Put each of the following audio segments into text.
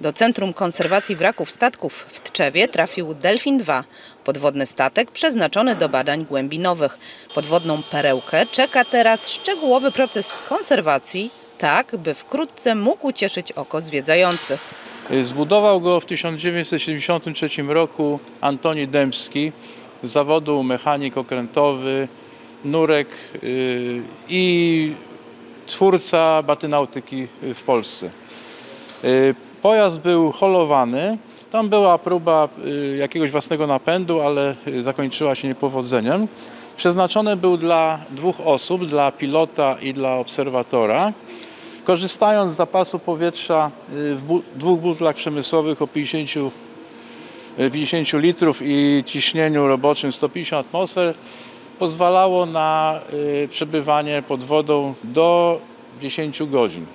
Do Centrum Konserwacji Wraków Statków w Tczewie trafił Delfin 2, podwodny statek przeznaczony do badań głębinowych. Podwodną perełkę czeka teraz szczegółowy proces konserwacji, tak by wkrótce mógł cieszyć oko zwiedzających. Zbudował go w 1973 roku Antoni Dębski z zawodu mechanik okrętowy, nurek yy, i twórca batynautyki w Polsce. Pojazd był holowany. Tam była próba yy, jakiegoś własnego napędu, ale yy, zakończyła się niepowodzeniem. Przeznaczony był dla dwóch osób, dla pilota i dla obserwatora. Korzystając z zapasu powietrza y, w dwóch butlach przemysłowych o 50, y, 50 litrów i ciśnieniu roboczym 150 atmosfer pozwalało na y, przebywanie pod wodą do 10 godzin.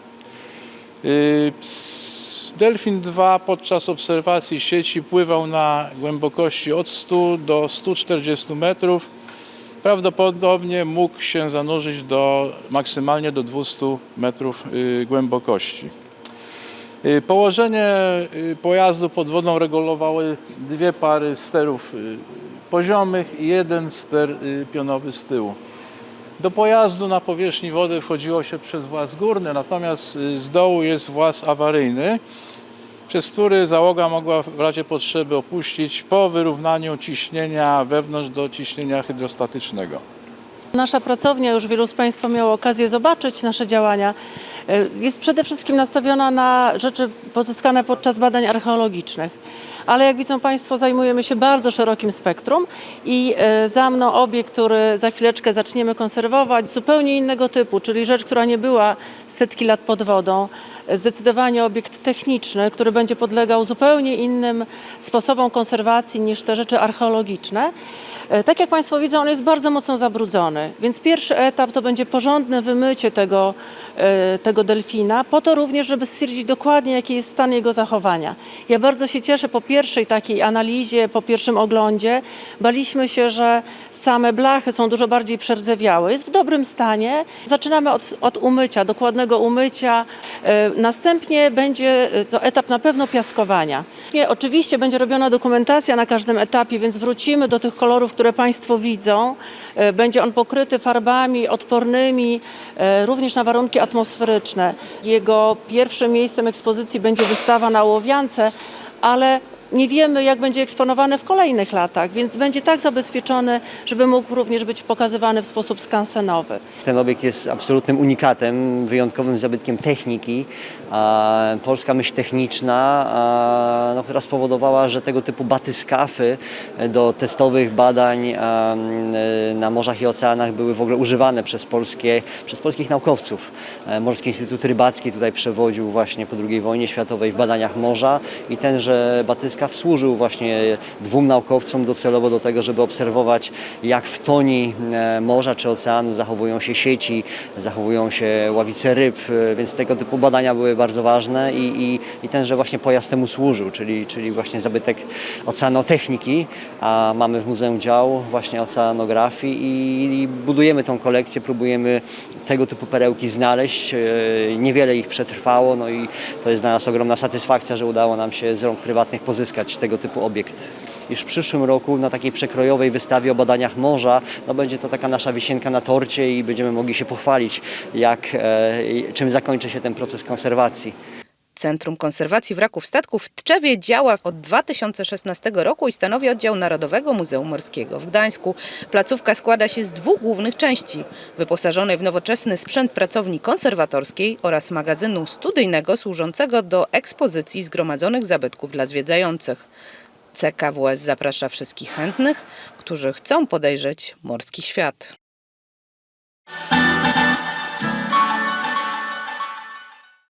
Delfin 2 podczas obserwacji sieci pływał na głębokości od 100 do 140 metrów. Prawdopodobnie mógł się zanurzyć do maksymalnie do 200 metrów y, głębokości. Y, Położenie y, pojazdu pod wodą regulowały dwie pary sterów poziomych i jeden ster pionowy z tyłu. Do pojazdu na powierzchni wody wchodziło się przez włas górny, natomiast y, z dołu jest włas awaryjny, przez który załoga mogła w razie potrzeby opuścić po wyrównaniu ciśnienia wewnątrz do ciśnienia hydrostatycznego. Nasza pracownia, już wielu z Państwa miało okazję zobaczyć nasze działania, e, jest przede wszystkim nastawiona na rzeczy pozyskane podczas badań archeologicznych. Ale jak widzą Państwo, zajmujemy się bardzo szerokim spektrum i e, za mną obiekt, który za chwileczkę zaczniemy konserwować, zupełnie innego typu, czyli rzecz, która nie była setki lat pod wodą. Zdecydowanie obiekt techniczny, który będzie podlegał zupełnie innym sposobom konserwacji niż te rzeczy archeologiczne. E, Tak jak Państwo widzą, on jest bardzo mocno zabrudzony, więc pierwszy etap to będzie porządne wymycie tego, e, tego delfina, po to również, żeby stwierdzić dokładnie, jaki jest stan jego zachowania. Ja bardzo się cieszę po pierwszej takiej analizie, po pierwszym oglądzie. Baliśmy się, że same blachy są dużo bardziej przerdzewiałe. Jest w dobrym stanie. Zaczynamy od, od umycia, dokładnego umycia. E, Następnie będzie e, to etap na pewno piaskowania. Oczywiście będzie robiona dokumentacja na każdym etapie, więc wrócimy do tych kolorów, które Państwo widzą. E, Będzie on pokryty farbami odpornymi również na warunki atmosferyczne. Jego pierwszym miejscem ekspozycji będzie wystawa na Łowiance, ale nie wiemy, jak będzie eksponowany w kolejnych latach, więc będzie tak zabezpieczony, żeby mógł również być pokazywany w sposób skansenowy. Ten obiekt jest absolutnym unikatem, wyjątkowym zabytkiem techniki. Polska myśl techniczna, no, spowodowała, że tego typu batyskafy do testowych badań m, na morzach i oceanach były w ogóle używane przez, polskie, przez polskich naukowców. E, Morski Instytut Rybacki tutaj przewodził właśnie po II wojnie światowej w badaniach morza i tenże batyskaw służył właśnie dwóm naukowcom docelowo do tego, żeby obserwować jak w toni e, morza czy oceanu zachowują się sieci, zachowują się ławice ryb, e, więc tego typu badania były bardzo ważne i, i, i tenże właśnie pojazd temu służył, czyli, czyli właśnie zabytek oceanotechniki, a mamy w Muzeum Dział właśnie oceanografii i, i budujemy tą kolekcję, próbujemy tego typu perełki znaleźć. E, Niewiele ich przetrwało, no i to jest dla nas ogromna satysfakcja, że udało nam się z rąk prywatnych pozyskać tego typu obiekt. Iż w przyszłym roku na takiej przekrojowej wystawie o badaniach morza no będzie to taka nasza wisienka na torcie i będziemy mogli się pochwalić, jak, e, czym zakończy się ten proces konserwacji. Centrum Konserwacji Wraków Statków w Tczewie działa od 2016 roku i stanowi oddział Narodowego Muzeum Morskiego w Gdańsku. Placówka składa się z dwóch głównych części, wyposażonej w nowoczesny sprzęt pracowni konserwatorskiej oraz magazynu studyjnego służącego do ekspozycji zgromadzonych zabytków dla zwiedzających. CKWS zaprasza wszystkich chętnych, którzy chcą podejrzeć morski świat.